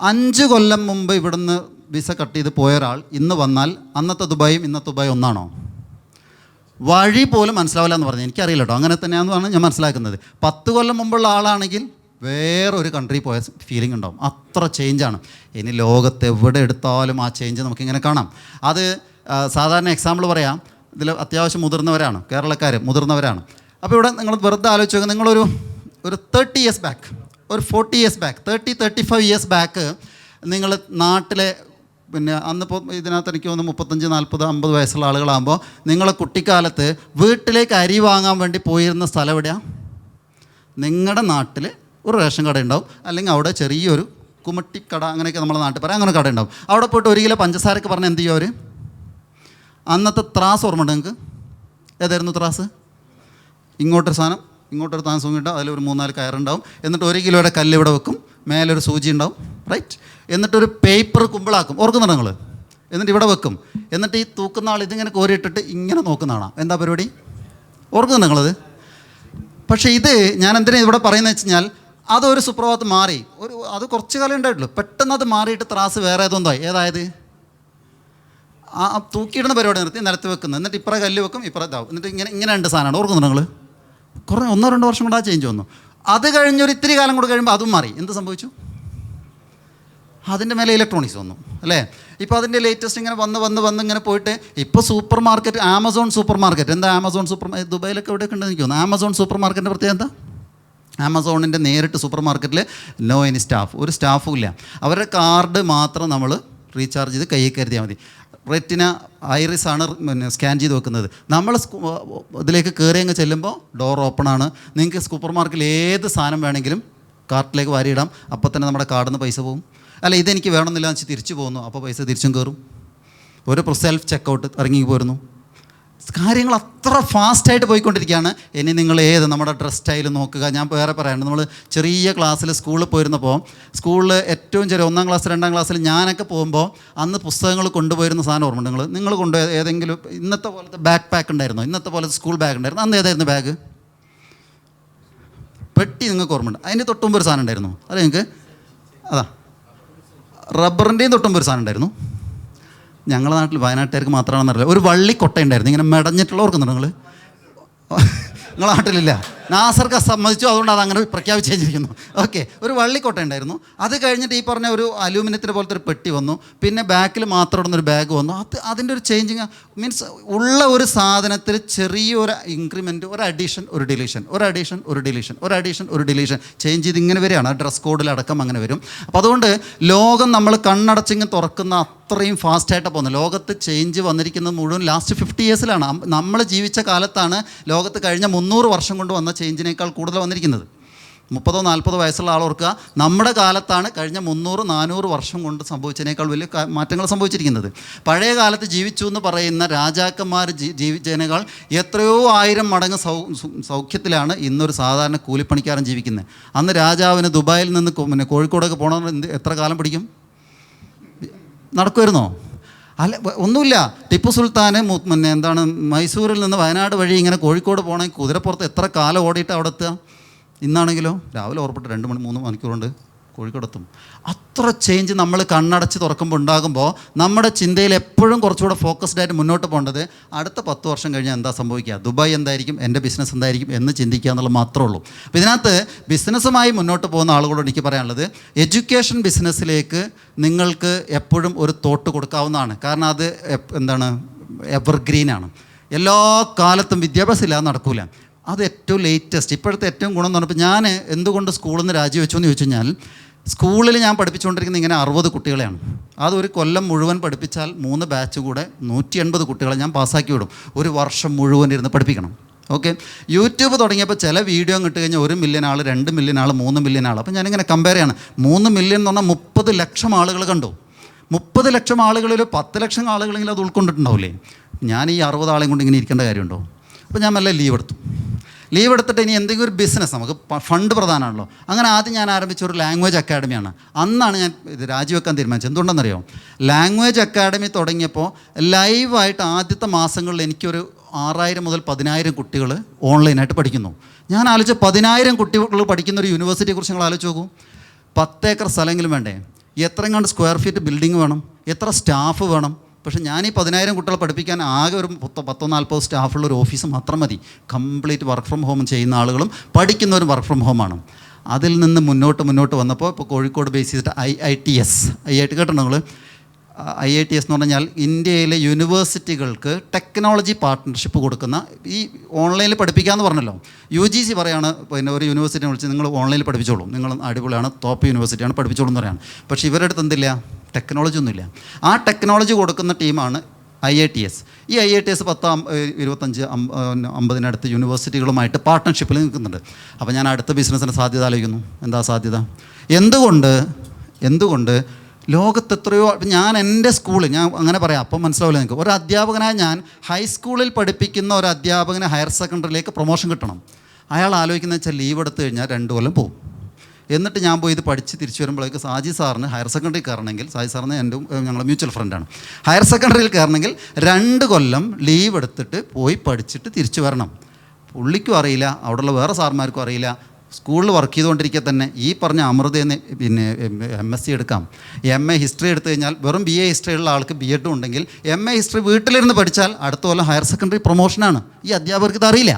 അഞ്ച് കൊല്ലം മുമ്പ് ഇവിടുന്ന് വിസ കട്ട് ചെയ്ത് പോയ ഒരാൾ ഇന്ന് വന്നാൽ അന്നത്തെ ദുബായും ഇന്നത്തെ ദുബായും ഒന്നാണോ? വഴി പോലും മനസ്സിലാവില്ല എന്ന് പറഞ്ഞു. എനിക്കറിയില്ല കേട്ടോ. അങ്ങനെ തന്നെയാണെന്നാണ് ഞാൻ മനസ്സിലാക്കുന്നത്. പത്ത് കൊല്ലം മുമ്പുള്ള ആളാണെങ്കിൽ വേറൊരു കൺട്രി പോയ ഫീലിംഗ് ഉണ്ടാവും. അത്ര ചേഞ്ചാണ് ഇനി ലോകത്ത് എവിടെ എടുത്താലും ആ ചേഞ്ച് നമുക്കിങ്ങനെ കാണാം. അത് സാധാരണ എക്സാമ്പിൾ പറയാം. ഇതിൽ അത്യാവശ്യം മുതിർന്നവരാണ്. കേരളക്കാർ മുതിർന്നവരാണ്. അപ്പോൾ ഇവിടെ നിങ്ങൾ വെറുതെ ആലോചിച്ച് നോക്കുക നിങ്ങളൊരു ഒരു തേർട്ടി ഇയേഴ്സ് ബാക്ക് ഒരു forty years back thirty thirty five years back നിങ്ങൾ നാട്ടിലെ പിന്നെ അന്നിപ്പോൾ ഇതിനകത്ത് എനിക്ക് തോന്നുന്നു മുപ്പത്തഞ്ച് നാൽപ്പത് അമ്പത് വയസ്സുള്ള ആളുകളാകുമ്പോൾ നിങ്ങളെ കുട്ടിക്കാലത്ത് വീട്ടിലേക്ക് അരി വാങ്ങാൻ വേണ്ടി പോയിരുന്ന സ്ഥലം എവിടെയാണ് നിങ്ങളുടെ നാട്ടിൽ ഒരു റേഷൻ കട ഉണ്ടാവും അല്ലെങ്കിൽ അവിടെ ചെറിയൊരു കുമട്ടിക്കട അങ്ങനെയൊക്കെ നമ്മളെ നാട്ടിൽ പറയാം. അങ്ങനെ കട ഉണ്ടാവും അവിടെ പോയിട്ട് ഒരു കിലോ പഞ്ചസാരക്ക് പറഞ്ഞാൽ എന്ത് ചെയ്യും അവർ അന്നത്തെ ത്രാസ് ഓർമ്മ ഉണ്ട് നിങ്ങൾക്ക്? ഏതായിരുന്നു ത്രാസ്? ഇങ്ങോട്ടൊരു സാധനം ഇങ്ങോട്ടൊരു താമസം ഉണ്ടാവും അതിലൊരു മൂന്നാൽ കയറുണ്ടാവും. എന്നിട്ട് ഒരു കിലോയുടെ കല്ല് ഇവിടെ വെക്കും. മേലൊരു സൂചി ഉണ്ടാവും. റൈറ്റ് എന്നിട്ടൊരു പേപ്പർ കുമ്പിളാക്കും. ഓർക്കുന്നുണ്ടോ നിങ്ങൾ? എന്നിട്ട് ഇവിടെ വെക്കും. എന്നിട്ട് ഈ തൂക്കുന്ന ആൾ ഇതിങ്ങനെ കോരിയിട്ടിട്ട് ഇങ്ങനെ നോക്കുന്നതാണ്? എന്താ പരിപാടി? ഓർക്കുന്നുണ്ടോ നിങ്ങളത്? പക്ഷേ ഇത് ഞാൻ എന്തിനാ ഇവിടെ പറയുന്നത് വെച്ച് കഴിഞ്ഞാൽ അതൊരു സുപ്രഭാതം മാറി. ഒരു അത് കുറച്ച് കാലം ഉണ്ടായിട്ടുള്ളൂ. പെട്ടെന്ന് അത് മാറിയിട്ട് ത്രാസ് വേറെ ഏതൊന്നായി ഏതായത്? ആ തൂക്കിയിടുന്ന പരിപാടി നിർത്തി നിലത്ത് വെക്കുന്നത്. എന്നിട്ട് ഇപ്പറ കല്ല് വെക്കും ഇപ്പറ ഇതാവും. എന്നിട്ട് ഇങ്ങനെ ഇങ്ങനെ രണ്ട് സാധനമാണ്. ഓർക്കുന്നു നിങ്ങൾ കുറേ ഒന്നോ രണ്ടോ വർഷം കൊണ്ട് ആ ചേഞ്ച് വന്നു. അത് കഴിഞ്ഞൊരു ഇത്തിരി കാലം കൂടെ കഴിയുമ്പോൾ അതും മാറി. എന്ത് സംഭവിച്ചു? അതിന്റെ മേലെ ഇലക്ട്രോണിക്സ് വന്നു. അല്ലേ? ഇപ്പോൾ അതിന്റെ ലേറ്റസ്റ്റ് ഇങ്ങനെ വന്ന് വന്ന് വന്ന് ഇങ്ങനെ പോയിട്ട് ഇപ്പോൾ super market Amazon super market എന്താ ആമസോൺ സൂപ്പർ ദുബായിലൊക്കെ എവിടെയൊക്കെ ഉണ്ടെന്ന് എനിക്ക് തോന്നുന്നു. ആമസോൺ സൂപ്പർ മാർക്കറ്റിന്റെ പ്രത്യേകത എന്താ? ആമസോണിന്റെ നേരിട്ട് സൂപ്പർ മാർക്കറ്റിൽ നോ എനി സ്റ്റാഫ്. ഒരു സ്റ്റാഫും ഇല്ല. അവരുടെ കാർഡ് മാത്രം നമ്മൾ റീചാർജ് ചെയ്ത് കയ്യിൽ കരുതിയാൽ മതി. റെറ്റിന ഐറിസ് ആണ് പിന്നെ സ്കാൻ ചെയ്ത് വെക്കുന്നത്. നമ്മൾ ഇതിലേക്ക് കയറി അങ്ങ് ചെല്ലുമ്പോൾ ഡോർ ഓപ്പൺ ആണ്. നിങ്ങൾക്ക് സൂപ്പർ മാർക്കറ്റിൽ ഏത് സാധനം വേണമെങ്കിലും കാർട്ടിലേക്ക് വാരിയിടാം. അപ്പോൾ തന്നെ നമ്മുടെ കാർഡിൽ നിന്ന് പൈസ പോകും. അല്ല ഇതെനിക്ക് വേണമെന്നില്ല എന്ന് വെച്ച് തിരിച്ചു പോകുന്നു. അപ്പോൾ പൈസ തിരിച്ചും കയറും. ഒരു സെൽഫ് ചെക്കൗട്ട് ഇറങ്ങി പോരുന്നു. കാര്യങ്ങൾ അത്ര ഫാസ്റ്റായിട്ട് പോയിക്കൊണ്ടിരിക്കുകയാണ്. ഇനി നിങ്ങൾ ഏത് നമ്മുടെ ഡ്രസ് സ്റ്റൈൽ നോക്കുക. ഞാൻ വേറെ പറയാനുണ്ട്. നമ്മൾ ചെറിയ ക്ലാസ്സിൽ സ്കൂളിൽ പോയിരുന്നപ്പോൾ സ്കൂളിൽ ഏറ്റവും ചെറിയ ഒന്നാം ക്ലാസ് രണ്ടാം ക്ലാസ്സിൽ ഞാനൊക്കെ പോകുമ്പോൾ അന്ന് പുസ്തകങ്ങൾ കൊണ്ടുപോയിരുന്ന സാധനം ഓർമ്മ നിങ്ങൾ നിങ്ങൾ കൊണ്ടുപോയ ഏതെങ്കിലും ഇന്നത്തെ പോലത്തെ ബാക്ക് പാക്ക് ഉണ്ടായിരുന്നോ? ഇന്നത്തെ പോലത്തെ സ്കൂൾ ബാഗ് ഉണ്ടായിരുന്നു. അന്ന് ഏതായിരുന്നു ബാഗ് പെട്ടി നിങ്ങൾക്ക് ഓർമ്മയുണ്ട്. അതിന്റെ തൊട്ടുമ്പോൾ ഒരു സാധനം ഉണ്ടായിരുന്നു. അത് നിങ്ങൾക്ക്? അതാ. റബ്ബറിന്റെയും തൊട്ടുമ്പോൾ ഒരു സാധനം ഉണ്ടായിരുന്നു. ഞങ്ങളുടെ നാട്ടിൽ വയനാട്ടുകാർക്ക് മാത്രമാണെന്നറിയില്ല ഒരു വള്ളി കൊട്ടയുണ്ടായിരുന്നു. ഇങ്ങനെ മെടഞ്ഞിട്ടുള്ള ഓർക്കുന്നുണ്ടോ നിങ്ങൾ? നിങ്ങളുടെ നാട്ടിലില്ല. നാസർക്ക് സമ്മതിച്ചു അതുകൊണ്ട് അത് അങ്ങനെ പ്രഖ്യാപിച്ച് കഴിഞ്ഞിരിക്കുന്നു ഓക്കെ ഒരു വള്ളിക്കോട്ട ഉണ്ടായിരുന്നു. അത് കഴിഞ്ഞിട്ട് ഈ പറഞ്ഞ ഒരു അലൂമിനിയത്തിന്റെ പോലത്തെ ഒരു പെട്ടി വന്നു. പിന്നെ ബാക്കിൽ മാത്രം ഇടുന്നൊരു ബാഗ് വന്നു. അത് അതിന്റെ ഒരു ചേഞ്ചിങ് മീൻസ് ഉള്ള ഒരു സാധനത്തിൽ ചെറിയൊരു ഇൻക്രിമെന്റ് ഒരു അഡീഷൻ ഒരു ഡിലീഷൻ ഒരു അഡീഷൻ ഒരു ഡിലീഷൻ ഒരു അഡീഷൻ ഒരു ഡിലീഷൻ ചേഞ്ച് ചെയ്ത് ഇങ്ങനെ വരികയാണ് ഡ്രസ് കോഡിലടക്കം അങ്ങനെ വരും. അപ്പോൾ അതുകൊണ്ട് ലോകം നമ്മൾ കണ്ണടച്ചിങ്ങ് തുറക്കുന്ന അത്രയും ഫാസ്റ്റായിട്ടാണ് പോകുന്നത്. ലോകത്ത് ചേഞ്ച് വന്നിരിക്കുന്നത് മുഴുവൻ ലാസ്റ്റ് ഫിഫ്റ്റി ഇയേഴ്സിലാണ് നമ്മൾ ജീവിച്ച കാലത്താണ് ലോകത്ത് കഴിഞ്ഞ മുന്നൂറ് വർഷം കൊണ്ട് വന്ന ചേഞ്ചിനേക്കാൾ കൂടുതൽ വന്നിരിക്കുന്നത്. മുപ്പതോ നാൽപ്പതോ വയസ്സുള്ള ആൾ ഓർക്കുക നമ്മുടെ കാലത്താണ് കഴിഞ്ഞ മുന്നൂറ് നാനൂറ് വർഷം കൊണ്ട് സംഭവിച്ചതിനേക്കാൾ വലിയ മാറ്റങ്ങൾ സംഭവിച്ചിരിക്കുന്നത്. പഴയ കാലത്ത് ജീവിച്ചു എന്ന് പറയുന്ന രാജാക്കന്മാർ ജീവിച്ചതിനേക്കാൾ എത്രയോ ആയിരം മടങ്ങ് സൗ സൗഖ്യത്തിലാണ് ഇന്നൊരു സാധാരണ കൂലിപ്പണിക്കാരൻ ജീവിക്കുന്നത്. അന്ന് രാജാവിന് ദുബായിൽ നിന്ന് പിന്നെ കോഴിക്കോടൊക്കെ പോകണമെന്ന് എത്ര കാലം പിടിക്കും? നടക്കുമായിരുന്നോ? അല്ല ഒന്നുമില്ല. ടിപ്പു സുൽത്താന് പിന്നെ എന്താണ് മൈസൂരിൽ നിന്ന് വയനാട് വഴി ഇങ്ങനെ കോഴിക്കോട് പോകണമെങ്കിൽ കുതിരപ്പുറത്ത് എത്ര കാലം ഓടിയിട്ട് അവിടെ എത്തുക? ഇന്നാണെങ്കിലോ? രാവിലെ ഓർപ്പിട്ട് രണ്ട് മണി മൂന്ന് മണിക്കൂറുണ്ട്. കോഴിക്കോടെത്തും. അത്ര ചേഞ്ച് നമ്മൾ കണ്ണടച്ച് തുറക്കുമ്പോൾ ഉണ്ടാകുമ്പോൾ നമ്മുടെ ചിന്തയിൽ എപ്പോഴും കുറച്ചുകൂടെ ഫോക്കസ്ഡ് ആയിട്ട് മുന്നോട്ട് പോകേണ്ടത് അടുത്ത പത്ത് വർഷം കഴിഞ്ഞാൽ എന്താ സംഭവിക്കുക? ദുബായ് എന്തായിരിക്കും? എന്റെ ബിസിനസ് എന്തായിരിക്കും? എന്ന് ചിന്തിക്കുക എന്നുള്ളത് മാത്രമേ ഉള്ളൂ. അപ്പോൾ ഇതിനകത്ത് ബിസിനസ്സുമായി മുന്നോട്ട് പോകുന്ന ആളുകളോട് എനിക്ക് പറയാനുള്ളത് എഡ്യൂക്കേഷൻ ബിസിനസ്സിലേക്ക് നിങ്ങൾക്ക് എപ്പോഴും ഒരു തോട്ട് കൊടുക്കാവുന്നതാണ്. കാരണം അത് എന്താണ് എവർഗ്രീൻ ആണ്. എല്ലാ കാലത്തും വിദ്യാഭ്യാസം ഇല്ലാതെ നടക്കൂല. അത് ഏറ്റവും ലേറ്റസ്റ്റ് ഇപ്പോഴത്തെ ഏറ്റവും ഗുണം എന്ന് പറഞ്ഞപ്പോൾ ഞാൻ എന്തുകൊണ്ട് സ്കൂളിൽ നിന്ന് രാജിവെച്ചു എന്ന് ചോദിച്ചു കഴിഞ്ഞാൽ സ്കൂളിൽ ഞാൻ പഠിപ്പിച്ചുകൊണ്ടിരിക്കുന്ന ഇങ്ങനെ അറുപത് കുട്ടികളെയാണ്. അത് ഒരു കൊല്ലം മുഴുവൻ പഠിപ്പിച്ചാൽ മൂന്ന് ബാച്ച് കൂടെ നൂറ്റി എൺപത് കുട്ടികളെ ഞാൻ പാസ്സാക്കി വിടും ഒരു വർഷം മുഴുവൻ ഇരുന്ന് പഠിപ്പിക്കണം. ഓക്കെ? യൂട്യൂബ് തുടങ്ങിയപ്പോൾ ചില വീഡിയോ കിട്ടി കഴിഞ്ഞാൽ ഒരു മില്യൺ ആൾ രണ്ട് മില്യൺ ആൾ മൂന്ന് മില്യൺ ആൾ അപ്പോൾ ഞാനിങ്ങനെ കമ്പയർ ചെയ്യണം. മൂന്ന് മില്യൺ എന്ന് പറഞ്ഞാൽ മുപ്പത് ലക്ഷം ആളുകൾ കണ്ടു. മുപ്പത് ലക്ഷം ആളുകളിൽ പത്ത് ലക്ഷം ആളുകളെങ്കിലും അത് ഉൾക്കൊണ്ടിട്ടുണ്ടാവില്ലേ? ഞാൻ ഈ അറുപത് ആളെയും കൊണ്ട് ഇങ്ങനെ ഇരിക്കേണ്ട കാര്യമുണ്ടോ? അപ്പോൾ ഞാൻ നല്ല ലീവ് എടുത്തു. ലീവ് എടുത്തിട്ട് ഇനി എന്തെങ്കിലും ഒരു ബിസിനസ് നമുക്ക് ഫണ്ട് പ്രധാനമാണല്ലോ. അങ്ങനെ ആദ്യം ഞാൻ ആരംഭിച്ച ഒരു ലാംഗ്വേജ് അക്കാഡമിയാണ് അന്നാണ് ഞാൻ ഇത് രാജിവെക്കാൻ തീരുമാനിച്ചത്. എന്തുകൊണ്ടെന്നറിയോ? ലാംഗ്വേജ് അക്കാഡമി തുടങ്ങിയപ്പോൾ ലൈവായിട്ട് ആദ്യത്തെ മാസങ്ങളിൽ എനിക്കൊരു ആറായിരം മുതൽ പതിനായിരം കുട്ടികൾ ഓൺലൈനായിട്ട് പഠിക്കുന്നു. ഞാൻ ആലോചിച്ച പതിനായിരം കുട്ടികൾ പഠിക്കുന്ന ഒരു യൂണിവേഴ്സിറ്റിയെക്കുറിച്ച് നിങ്ങൾ ആലോചിച്ച് നോക്കും. പത്തേക്കർ സ്ഥലമെങ്കിലും വേണ്ടേ? എത്രങ്ങാണ്ട് സ്ക്വയർ ഫീറ്റ് ബിൽഡിംഗ് വേണം? എത്ര സ്റ്റാഫ് വേണം? പക്ഷേ ഞാൻ ഈ പതിനായിരം കുട്ടികളെ പഠിപ്പിക്കാൻ ആകെ ഒരു പത്തോ പത്തോ നാൽപ്പതോ സ്റ്റാഫുള്ള ഒരു ഓഫീസ് മാത്രം മതി. കംപ്ലീറ്റ് വർക്ക് ഫ്രം ഹോം ചെയ്യുന്ന ആളുകളും പഠിക്കുന്നവരും വർക്ക് ഫ്രം ഹോമാണ് അതിൽ നിന്ന് മുന്നോട്ട് മുന്നോട്ട് വന്നപ്പോൾ ഇപ്പോൾ കോഴിക്കോട് ബേസ് ചെയ്തിട്ട് I I T S. I I T കേട്ടോ ഐ ഐ ടി എസ് എന്ന് പറഞ്ഞാൽ ഇന്ത്യയിലെ യൂണിവേഴ്സിറ്റികൾക്ക് ടെക്നോളജി പാർട്ട്ണർഷിപ്പ് കൊടുക്കുന്ന ഈ ഓൺലൈനിൽ പഠിപ്പിക്കാമെന്ന് പറഞ്ഞല്ലോ. യു ജി സി പറയാണ് പിന്നെ ഒരു യൂണിവേഴ്സിറ്റിനെ വിളിച്ച് നിങ്ങൾ ഓൺലൈനിൽ പഠിപ്പിച്ചോളൂ. നിങ്ങൾ അടിപൊളിയാണ് ടോപ്പ് യൂണിവേഴ്സിറ്റിയാണ് പഠിപ്പിച്ചോളൂ എന്ന് പറയാണ്. പക്ഷേ ഇവരുടെ അടുത്ത് എന്തില്ല? ടെക്നോളജി ഒന്നുമില്ല. ആ ടെക്നോളജി കൊടുക്കുന്ന ടീമാണ് ഐ ഐ ടി എസ്. ഈ ഐ ഐ ടി എസ് പത്ത് ഇരുപത്തഞ്ച് അമ്പതിനടുത്ത് യൂണിവേഴ്സിറ്റികളുമായിട്ട് പാർട്ട്ണർഷിപ്പിൽ നിൽക്കുന്നുണ്ട്. അപ്പോൾ ഞാൻ അടുത്ത ബിസിനസ്സിന് സാധ്യത ആലോചിക്കുന്നു. എന്താ സാധ്യത? എന്തുകൊണ്ട് എന്തുകൊണ്ട് ലോകത്ത് എത്രയോ ഞാൻ എന്റെ സ്കൂളിൽ ഞാൻ അങ്ങനെ പറയാം അപ്പം മനസ്സിലാവില്ല നിങ്ങൾക്ക് ഒരു അധ്യാപകനായ ഞാൻ ഹൈസ്കൂളിൽ പഠിപ്പിക്കുന്ന ഒരു അധ്യാപകനെ ഹയർ സെക്കൻഡറിയിലേക്ക് പ്രൊമോഷൻ കിട്ടണം. അയാൾ ആലോചിക്കുന്നത് വെച്ചാൽ ലീവ് എടുത്തു കഴിഞ്ഞാൽ രണ്ട് കൊല്ലം പോകും എന്നിട്ട് ഞാൻ പോയി ഇത് പഠിച്ച് തിരിച്ചു വരുമ്പോഴേക്ക് സാജി സാറിന് ഹയർ സെക്കൻഡറി കയറണമെങ്കിൽ സാജി സാറിന് എന്റെ ഞങ്ങളുടെ മ്യൂച്വൽ ഫ്രണ്ടാണ് ഹയർ സെക്കൻഡറിയിൽ കയറണമെങ്കിൽ രണ്ട് കൊല്ലം ലീവ് എടുത്തിട്ട് പോയി പഠിച്ചിട്ട് തിരിച്ചു വരണം. പുള്ളിക്കും അറിയില്ല അവിടെയുള്ള വേറെ സാർമാർക്കും അറിയില്ല. സ്കൂളിൽ വർക്ക് ചെയ്തുകൊണ്ടിരിക്കെ തന്നെ ഈ പറഞ്ഞ അമൃതയെന്ന് പിന്നെ എം എസ് സി എടുക്കാം. എം എ ഹിസ്റ്ററി എടുത്തു കഴിഞ്ഞാൽ വെറും ബി എ ഹിസ്റ്ററി ഉള്ള ആൾക്ക് ബി എഡും ഉണ്ടെങ്കിൽ എം എ ഹിസ്റ്ററി വീട്ടിലിരുന്ന് പഠിച്ചാൽ അടുത്ത കൊല്ലം ഹയർ സെക്കൻഡറി പ്രൊമോഷനാണ് ഈ അധ്യാപകർക്ക് ഇത് അറിയില്ല.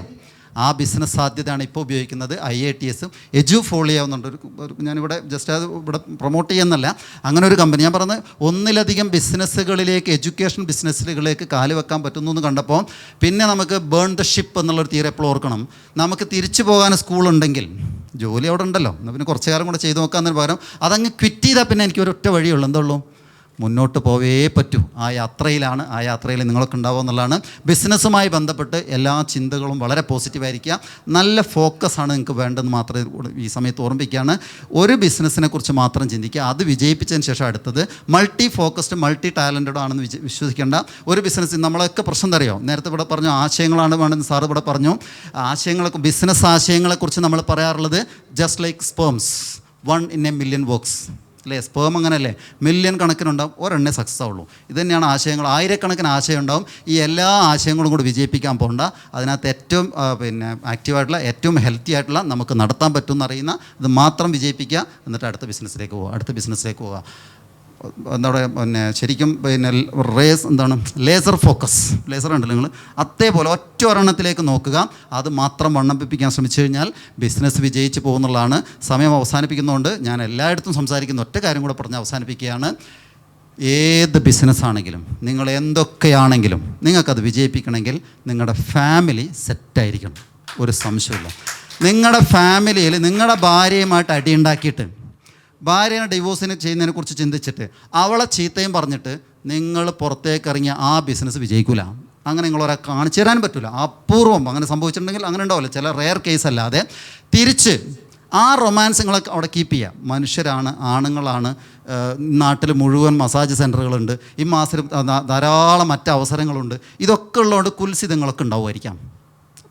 ആ ബിസിനസ് സാധ്യതയാണ് ഇപ്പോൾ ഉപയോഗിക്കുന്നത്. ഐ ഐ ടി എസും എജു ഫോളിയോ എന്നുണ്ട്. ഒരു ഞാനിവിടെ ജസ്റ്റ് അത് ഇവിടെ പ്രൊമോട്ട് ചെയ്യുന്നല്ല അങ്ങനെ ഒരു കമ്പനി ഞാൻ പറഞ്ഞത് ഒന്നിലധികം ബിസിനസ്സുകളിലേക്ക് എഡ്യൂക്കേഷൻ ബിസിനസ്സുകളിലേക്ക് കാൽ വെക്കാൻ പറ്റുന്നു എന്ന് കണ്ടപ്പോൾ പിന്നെ നമുക്ക് ബേൺ ദ ഷിപ്പ് എന്നുള്ളൊരു തീരെ എപ്പോൾ ഓർക്കണം. നമുക്ക് തിരിച്ചു പോകാൻ സ്കൂളുണ്ടെങ്കിൽ ജോലി അവിടെ ഉണ്ടല്ലോ. പിന്നെ കുറച്ച് കാലം കൂടെ ചെയ്ത് നോക്കാമെന്നതിന് പകരം അതങ്ങ് ക്വിറ്റ് ചെയ്താൽ പിന്നെ എനിക്ക് ഒരൊറ്റ വഴിയുള്ളൂ എന്തുള്ളൂ മുന്നോട്ട് പോവേ പറ്റൂ. ആ യാത്രയിലാണ് ആ യാത്രയിൽ നിങ്ങൾക്ക് ഉണ്ടാവുക എന്നുള്ളതാണ്. ബിസിനസ്സുമായി ബന്ധപ്പെട്ട് എല്ലാ ചിന്തകളും വളരെ പോസിറ്റീവായിരിക്കുക. നല്ല ഫോക്കസാണ് നിങ്ങൾക്ക് വേണ്ടതെന്ന് മാത്രമേ ഈ സമയത്ത് ഓർമ്മിക്കുകയാണ് ഒരു ബിസിനസ്സിനെ കുറിച്ച് മാത്രം ചിന്തിക്കുക. അത് വിജയിപ്പിച്ചതിന് ശേഷം അടുത്തത് മൾട്ടി ഫോക്കസ്ഡ് മൾട്ടി ടാലന്റഡ് ആണെന്ന് വിജ വിശ്വസിക്കേണ്ട ഒരു ബിസിനസ്. നമ്മളൊക്കെ പ്രശ്നം അറിയോ? നേരത്തെ ഇവിടെ പറഞ്ഞു ആശയങ്ങളാണ് വേണ്ടതെന്ന് സാർ ഇവിടെ പറഞ്ഞു. ആശയങ്ങളെ ബിസിനസ് ആശയങ്ങളെക്കുറിച്ച് നമ്മൾ പറയാറുള്ളത് just like sperms one in a million works അല്ലേ സ്പേം അങ്ങനെയല്ലേ? മില്യൺ കണക്കിനുണ്ടാവും ഒരെണ്ണേ സക്സസ് ആവുള്ളൂ. ഇത് തന്നെയാണ് ആശയങ്ങൾ. ആയിരക്കണക്കിന് ആശയം ഉണ്ടാവും ഈ എല്ലാ ആശയങ്ങളും കൂടി വിജയിപ്പിക്കാൻ പോകണ്ട അതിനകത്ത് ഏറ്റവും പിന്നെ ആക്റ്റീവായിട്ടുള്ള ഏറ്റവും ഹെൽത്തി ആയിട്ടുള്ള നമുക്ക് നടത്താൻ പറ്റുമെന്ന് അറിയുന്ന ഇത് മാത്രം വിജയിപ്പിക്കുക. എന്നിട്ട് അടുത്ത ബിസിനസ്സിലേക്ക് പോവുക. അടുത്ത ബിസിനസ്സിലേക്ക് പോവുക. എന്താ പറയുക പിന്നെ ശരിക്കും പിന്നെ റേസ് എന്താണ്? ലേസർ ഫോക്കസ് ലേസർ ഉണ്ടല്ലോ നിങ്ങൾ അതേപോലെ ഒറ്റ ഒരെണ്ണത്തിലേക്ക് നോക്കുക. അത് മാത്രം വണ്ണപ്പിപ്പിക്കാൻ ശ്രമിച്ചു കഴിഞ്ഞാൽ ബിസിനസ് വിജയിച്ച് പോകുന്നുള്ളതാണ്. സമയം അവസാനിപ്പിക്കുന്നതുകൊണ്ട് ഞാൻ എല്ലായിടത്തും സംസാരിക്കുന്ന ഒറ്റ കാര്യം കൂടെ പറഞ്ഞ് അവസാനിപ്പിക്കുകയാണ്. ഏത് ബിസിനസ്സാണെങ്കിലും നിങ്ങൾ എന്തൊക്കെയാണെങ്കിലും നിങ്ങൾക്കത് വിജയിപ്പിക്കണമെങ്കിൽ നിങ്ങളുടെ ഫാമിലി സെറ്റായിരിക്കണം ഒരു സംശയമില്ല നിങ്ങളുടെ ഫാമിലിയിൽ നിങ്ങളുടെ ഭാര്യയുമായിട്ട് അടിയുണ്ടാക്കിയിട്ട് ഭാര്യനെ ഡിവോഴ്സിന് ചെയ്യുന്നതിനെ കുറിച്ച് ചിന്തിച്ചിട്ട് അവളെ ചീത്തയും പറഞ്ഞിട്ട് നിങ്ങൾ പുറത്തേക്ക് ഇറങ്ങിയ ആ ബിസിനസ് വിജയിക്കൂല. അങ്ങനെ നിങ്ങളൊരാ കാണിച്ചു തരാൻ പറ്റില്ല അപൂർവം. അങ്ങനെ സംഭവിച്ചിട്ടുണ്ടെങ്കിൽ അങ്ങനെ ഉണ്ടാവില്ല. ചില റെയർ കേസ് അല്ലാതെ തിരിച്ച് ആ റൊമാൻസ് നിങ്ങൾ അവിടെ കീപ്പ് ചെയ്യുക മനുഷ്യരാണ് ആണുങ്ങളാണ്. നാട്ടിൽ മുഴുവൻ മസാജ് സെന്ററുകളുണ്ട് ഈ മാസം ധാരാളം മറ്റ് അവസരങ്ങളുണ്ട്. ഇതൊക്കെ ഉള്ളതുകൊണ്ട് കുൽസിതങ്ങളൊക്കെ ഉണ്ടാവുമായിരിക്കാം.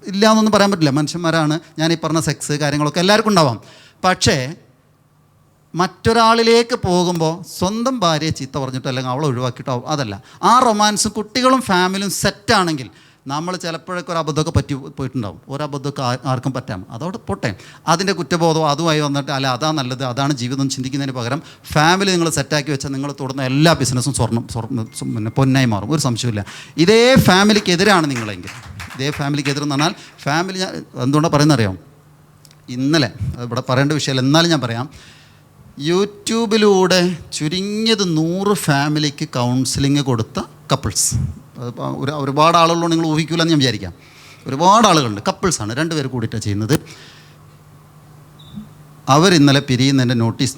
ഇല്ല എന്നൊന്നും പറയാൻ പറ്റില്ല. മനുഷ്യന്മാരാണ്. ഞാൻ ഈ പറഞ്ഞ സെക്സ് കാര്യങ്ങളൊക്കെ എല്ലാവർക്കും ഉണ്ടാവാം. പക്ഷേ മറ്റൊരാളിലേക്ക് പോകുമ്പോൾ സ്വന്തം ഭാര്യയെ ചീത്ത പറഞ്ഞിട്ടോ അല്ലെങ്കിൽ അവളെ ഒഴിവാക്കിയിട്ടോ അതല്ല. ആ റൊമാൻസും കുട്ടികളും ഫാമിലിയും സെറ്റാണെങ്കിൽ നമ്മൾ ചിലപ്പോഴൊക്കെ ഒരു അബദ്ധമൊക്കെ പറ്റി പോയിട്ടുണ്ടാവും. ഒരു അബദ്ധമൊക്കെ ആർക്കും പറ്റാം. അതോടെ പോട്ടെ. അതിന്റെ കുറ്റബോധം അതുമായി വന്നിട്ട് അല്ല അതാ നല്ലത് അതാണ് ജീവിതം ചിന്തിക്കുന്നതിന് പകരം ഫാമിലി നിങ്ങൾ സെറ്റാക്കി വെച്ചാൽ നിങ്ങൾ തുടർന്ന് എല്ലാ ബിസിനസ്സും സ്വർണം സ്വർണം പിന്നെ പൊന്നായി മാറും. ഒരു സംശയമില്ല ഇതേ ഫാമിലിക്കെതിരാണ് നിങ്ങളെങ്കിൽ. ഇതേ ഫാമിലിക്കെതിരെന്ന് പറഞ്ഞാൽ ഫാമിലി ഞാൻ എന്തുകൊണ്ടാണ് പറയുന്നറിയാം ഇന്നലെ ഇവിടെ പറയേണ്ട വിഷയമല്ല എന്നാലും ഞാൻ പറയാം. യൂട്യൂബിലൂടെ ചുരുങ്ങിയത് നൂറ് ഫാമിലിക്ക് കൗൺസിലിംഗ് കൊടുത്ത കപ്പിൾസ് ഒരു ഒരുപാട് ആളുകളോ നിങ്ങൾ ഊഹിക്കില്ലെന്ന് ഞാൻ വിചാരിക്കാം. ഒരുപാട് ആളുകളുണ്ട് കപ്പിൾസാണ് രണ്ടുപേർ കൂടിയിട്ടാണ് ചെയ്യുന്നത്. അവർ ഇന്നലെ പിരിയുന്നതിന്റെ നോട്ടീസ്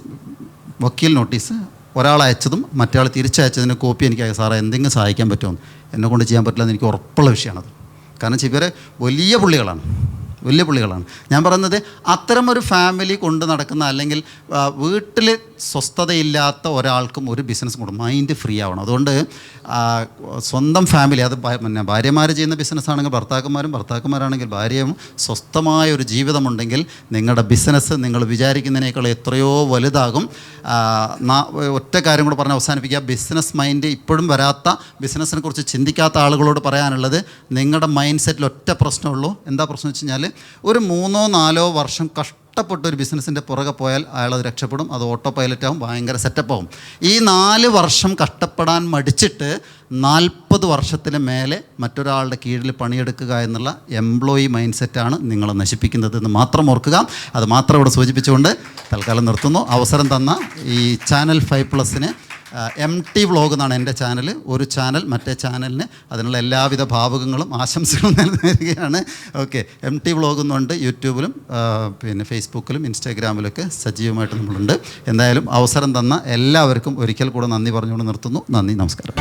വക്കീൽ നോട്ടീസ് ഒരാൾ അയച്ചതും മറ്റേ തിരിച്ചയച്ചതിന്റെ കോപ്പി എനിക്ക് സാറേ എന്തെങ്കിലും സഹായിക്കാൻ പറ്റുമോ? എന്നെ കൊണ്ട് ചെയ്യാൻ പറ്റില്ല എന്ന് എനിക്ക് ഉറപ്പുള്ള വിഷയമാണത്. കാരണം ഇവരെ വലിയ പുള്ളികളാണ്. വലിയ പുള്ളികളാണ്. ഞാൻ പറയുന്നത് അത്തരമൊരു ഫാമിലി കൊണ്ട് നടക്കുന്ന അല്ലെങ്കിൽ വീട്ടിൽ സ്വസ്ഥതയില്ലാത്ത ഒരാൾക്കും ഒരു ബിസിനസ് കൊടുക്കും മൈൻഡ് ഫ്രീ ആവണം. അതുകൊണ്ട് സ്വന്തം ഫാമിലി അത് പിന്നെ ഭാര്യമാർ ചെയ്യുന്ന ബിസിനസ്സാണെങ്കിൽ ഭർത്താക്കന്മാരും ഭർത്താക്കന്മാരാണെങ്കിൽ ഭാര്യയും സ്വസ്ഥമായ ഒരു ജീവിതമുണ്ടെങ്കിൽ നിങ്ങളുടെ ബിസിനസ് നിങ്ങൾ വിചാരിക്കുന്നതിനേക്കാൾ എത്രയോ വലുതാകും. ഒറ്റ കാര്യം കൂടെ പറഞ്ഞ് അവസാനിപ്പിക്കുക. ബിസിനസ് മൈൻഡ് ഇപ്പോഴും വരാത്ത ബിസിനസ്സിനെ കുറിച്ച് ചിന്തിക്കാത്ത ആളുകളോട് പറയാനുള്ളത് നിങ്ങളുടെ മൈൻഡ് സെറ്റിൽ ഒറ്റ പ്രശ്നമുള്ളൂ. എന്താ പ്രശ്നം വെച്ച് കഴിഞ്ഞാൽ ഒരു മൂന്നോ നാലോ വർഷം കഷ്ടപ്പെട്ട ഒരു ബിസിനസ്സിന്റെ പുറകെ പോയാൽ അയാൾ അത് രക്ഷപ്പെടും അത് ഓട്ടോ പൈലറ്റ് ആവും ഭയങ്കര സെറ്റപ്പ് ആവും. ഈ നാല് വർഷം കഷ്ടപ്പെടാൻ മടിച്ചിട്ട് നാൽപ്പത് വർഷത്തിന് മേലെ മറ്റൊരാളുടെ കീഴിൽ പണിയെടുക്കുക എന്നുള്ള എംപ്ലോയി മൈൻഡ് സെറ്റാണ് നിങ്ങളെ നശിപ്പിക്കുന്നത് എന്ന് മാത്രം ഓർക്കുക. അത് മാത്രം ഇവിടെ സൂചിപ്പിച്ചുകൊണ്ട് തൽക്കാലം നിർത്തുന്നു. അവസരം തന്ന ഈ ചാനൽ ഫൈവ് പ്ലസിന് എം ടി വ്ളോഗ് എന്നാണ് എന്റെ ചാനൽ ഒരു ചാനൽ മറ്റേ ചാനലിന് അതിനുള്ള എല്ലാവിധ ഭാവുകങ്ങളും ആശംസകളും നൽകുകയാണ് ഓക്കെ എം ടി വ്ളോഗ് എന്നുണ്ട് യൂട്യൂബിലും പിന്നെ ഫേസ്ബുക്കിലും ഇൻസ്റ്റാഗ്രാമിലൊക്കെ സജീവമായിട്ട് നമ്മളുണ്ട്. എന്തായാലും അവസരം തന്ന എല്ലാവർക്കും ഒരിക്കൽ കൂടെ നന്ദി പറഞ്ഞുകൊണ്ട് നിർത്തുന്നു. നന്ദി നമസ്കാരം.